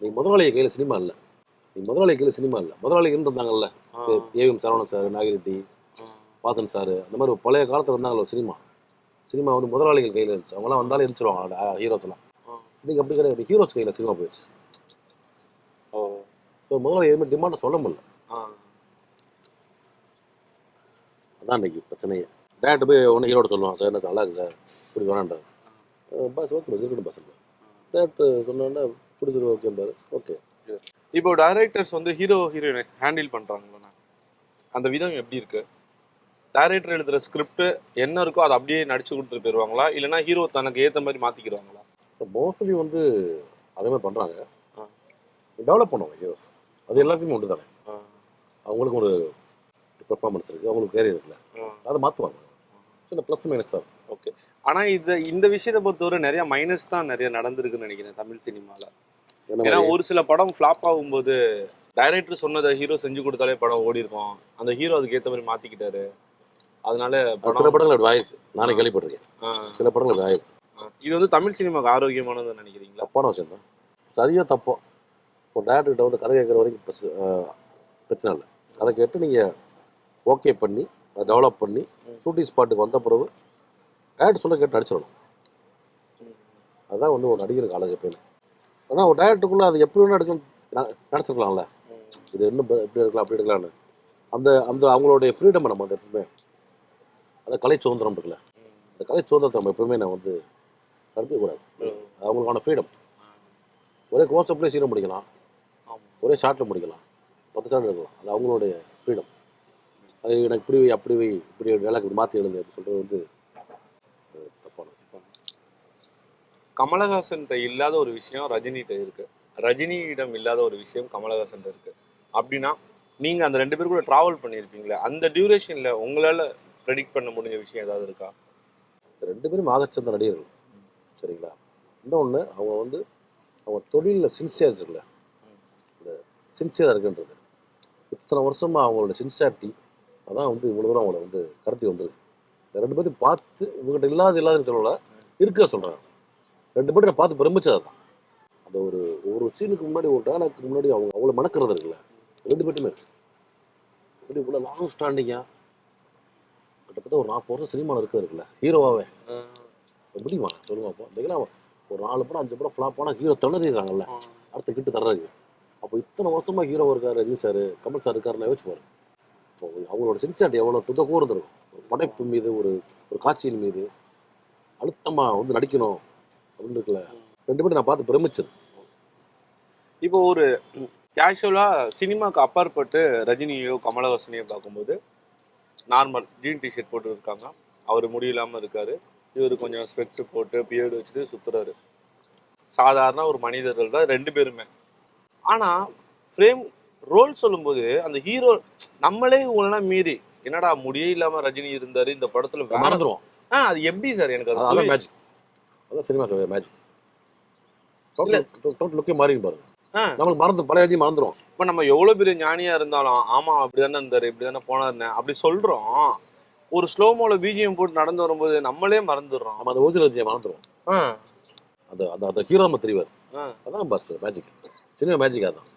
நீ முதலாளிய கையில் சினிமா இல்லை. நீ முதலாளி கையில் சினிமா இல்லை. முதலாளி இருந்தாங்கல்ல ஆ, AVM Saravanan sir Nagireddy. Vasan sir அந்த மாதிரி பழைய காலத்தில் இருந்தாங்களோ சினிமா. சினிமா வந்து முதலாளிகள் கையில் இருந்துச்சு. அவங்களாம் வந்தாலும் இருந்துருவாங்க ஹீரோஸ்லாம் ஆ. இன்னைக்கு அப்படி கிடையாது. ஹீரோஸ் கையில் சினிமா போயிடுச்சு ஸோ முதலாளி எதுவுமே டிமாண்டை சொல்ல முடியல. அதான் இன்னைக்கு பிரச்சனையே. டேரக்டர் போய் ஒன்று ஹீரோட சொல்லுவான். சார் என்ன சார்? நல்லா இருக்கு சார். இப்படி வேணான்றார் பஸ் ஓகே பஸ் இருக்கட்டும் பஸ் டேரக்டர் சொன்னோன்னே பிடிச்சிரு ஓகேன்றாரு ஓகே இப்போ டைரக்டர்ஸ் வந்து ஹீரோ ஹீரோயினை ஹேண்டில் பண்றாங்களா அந்த விதம் எப்படி இருக்கு? டைரக்டர் எழுதுற ஸ்கிரிப்ட் என்ன இருக்கோ அதை அப்படியே நடிச்சு கொடுத்துட்டு போயிருவாங்களா? இல்லைன்னா ஹீரோ தனக்கு ஏத்த மாதிரி மாத்திக்கிடுவாங்களா மோஸ்ட்லி வந்து அதே மாதிரி பண்ணுறாங்க. டெவலப் பண்ணுவாங்க ஹீரோஸ் அது எல்லாத்தையுமே உண்டு தானே? அவங்களுக்கு ஒரு பெர்ஃபார்மன்ஸ் இருக்குது அவங்களுக்கு கேரியர் இருக்குல்ல. அதை மாற்றுவாங்க சின்ன ப்ளஸ் மைனஸ் தான் ஓகே ஆனா இந்த இந்த விஷயத்தை பொறுத்தவரை நிறைய மைனஸ் தான் நிறைய நடந்திருக்குன்னு நினைக்கிறேன் தமிழ் சினிமால. ஏன்னா? ஒரு சில படம் ஃப்ளாப் ஆகும்போது டைரக்டர் சொன்னதை ஹீரோ செஞ்சு கொடுத்தாலே படம் ஓடி இருக்கும் அந்த ஹீரோ அதுக்கு ஏத்த மாதிரி மாத்திக்கிட்டாரு. அதனால அது சில படங்கள் ஆயிருக்கு நானே கேள்விப்பட்டிருக்கேன். சில படங்கள் ஆ. இது வந்து தமிழ் சினிமாவுக்கு ஆரோக்கியமானதுன்னு நினைக்கிறீங்களா? தப்பான விஷயம் தான் சரியா தப்போ இப்போ டேரக்டர்கிட்ட வந்து கதை கேட்குற வரைக்கும் பிரச்சனை இல்லை. அதை கேட்டு நீங்கள் ஓகே பண்ணி அதை டெவலப் பண்ணி. ஷூட்டிங் ஸ்பாட்டுக்கு வந்த பிறகு டேரக்டர் சொல்ல கேட்டு நடிச்சிடணும் அதுதான் வந்து ஒரு நடிகருக்கு அழகு எப்பயுமே. ஆனால் ஒரு டேரக்டருக்குள்ளே அது எப்படி வேணால் எடுக்கணும் நடிச்சிருக்கலாம்ல. இது இன்னும் இப்படி எடுக்கலாம் அப்படி எடுக்கலாம்னு. அந்த அந்த அவங்களுடைய ஃப்ரீடம் நம்ம அந்த எப்பவுமே அந்த கலை சுதந்திரம் இருக்குல்ல. அந்த கலை சுதந்திரத்தை நம்ம எப்பவுமே நான் வந்து கற்பிக்கக்கூடாது அவங்களுக்கான ஃப்ரீடம் ஒரே க்ளோஸ்அப்லேயே சீனம் முடிக்கலாம். ஒரே ஷார்ட்டில் முடிக்கலாம். பத்து ஷார்ட் எடுக்கலாம். அது அவங்களுடைய ஃப்ரீடம் அது எனக்கு இப்படி வை அப்படி வை இப்படி வேலைக்கு மாற்றி எழுது அப்படின்னு சொல்கிறது வந்து அது தப்பான கமலஹாசன் இல்லாத ஒரு விஷயம் ரஜினிகிட்ட இருக்கு. ரஜினியிடம் இல்லாத ஒரு விஷயம் கமலஹாசன் இருக்கு. அப்படின்னா நீங்க அந்த ரெண்டு பேரும் கூட டிராவல் பண்ணியிருப்பீங்களே அந்த டியூரேஷன்ல உங்களால ப்ரெடிக்ட் பண்ண முடிஞ்ச விஷயம் ஏதாவது இருக்கா? ரெண்டு பேரும் ஆகச்சந்த நடிகர்கள் சரிங்களா? இன்னொன்று அவங்க வந்து அவங்க தொழிலில் சின்சியர்ஸ் இருக்குல்ல. இந்த சின்சியராக இருக்குன்றது. இத்தனை வருஷமாக அவங்களோட சின்சியாரிட்டி அதான் வந்து இவ்வளோ தூரம் அவங்கள வந்து கடத்தி வந்திருக்கு. இந்த ரெண்டு பேர்த்தையும் பார்த்து இவங்ககிட்ட இல்லாத இல்லாதுன்னு சொல்லல இருக்க சொல்கிறாங்க ரெண்டு பேரும் நான் பார்த்து பிரமிச்சது தான். அந்த ஒரு ஒரு சீனுக்கு முன்னாடி ஒரு டயலாக்கு முன்னாடி அவங்க அவ்வளோ மணக்கிறது இருக்குல்ல ரெண்டு பேர்ட்டுமே இருக்கு. இப்படி இவ்வளோ லாங் ஸ்டாண்டிங்காக கிட்டத்தட்ட ஒரு நாற்பது வருஷம் சினிமாவில் இருக்கிறது இருக்குல்ல ஹீரோவாகவே முடியுமா? அப்போ. இதெல்லாம் ஒரு நாலு படம் அஞ்சு படம் ஃப்ளாப் ஆனால் ஹீரோ திணறிடுறாங்கல்ல அடுத்த கிட்டு தர்றாங்க அப்போ இத்தனை வருஷமா ஹீரோ இருக்காரு ரஜினி சார் கமல் சார் இருக்காருன்னு யோசிச்சு பாரு இப்போ அவங்களோட சின்சாரிட்டி எவ்வளோ துதக்கும் கூர்ந்துருக்கும். ஒரு படைப்பு மீது ஒரு ஒரு காட்சியின் மீது அழுத்தமாக வந்து நடிக்கணும் அப்படின்னு இருக்குல்ல ரெண்டு பேரும் நான் பார்த்து பிரமிச்சது. இப்போ ஒரு கேஷுவலாக சினிமாவுக்கு அப்பாற்பட்டு ரஜினியோ கமலஹாசனையோ பார்க்கும்போது நார்மல் ஜீன் டிஷர்ட் போட்டு இருக்காங்க அவர் முடியலாமல் இருக்கார். இவர் கொஞ்சம் ஸ்பெக்ஸ் போட்டு பியர்டு வச்சுட்டு சுற்றுறாரு சாதாரண ஒரு மனிதர்கள் தான் ரெண்டு பேருமே. ஆனால் ஃப்ரேம் ரோல் சொல்லும்போது அந்த ஹீரோ நம்மளே இவங்களெல்லாம் மீறி என்னடா முடியே இல்லாம ரஜினி இருந்தாரு இந்த படத்துல மறந்துடுவோம் ஆ, அது எப்படி சார் எனக்கு அது அதான். மேஜிக் அதான் சினிமா சார் மேஜிக் டோட்டல் லுக்கே மாறி பாருங்க. நம்மளுக்கு மறந்து பழைய மறந்துடும் இப்ப நம்ம எவ்வளவு பெரிய ஞானியா இருந்தாலும் ஆமா அப்படிதானே இருந்தாரு இப்படிதானே போனாருன்னு அப்படி சொல்றோம். ஒரு ஸ்லோமோல பிஜிஎம் போட்டு நடந்து வரும்போது நம்மளே மறந்துடுறோம். நம்ம அந்த ஓஜில் அஜியை மறந்துடுவோம் ஆ, அந்த அந்த ஹீரோ நம்ம தெரிவார். அதான் பஸ் மேஜிக் சினிமா மேஜிக் அதான்.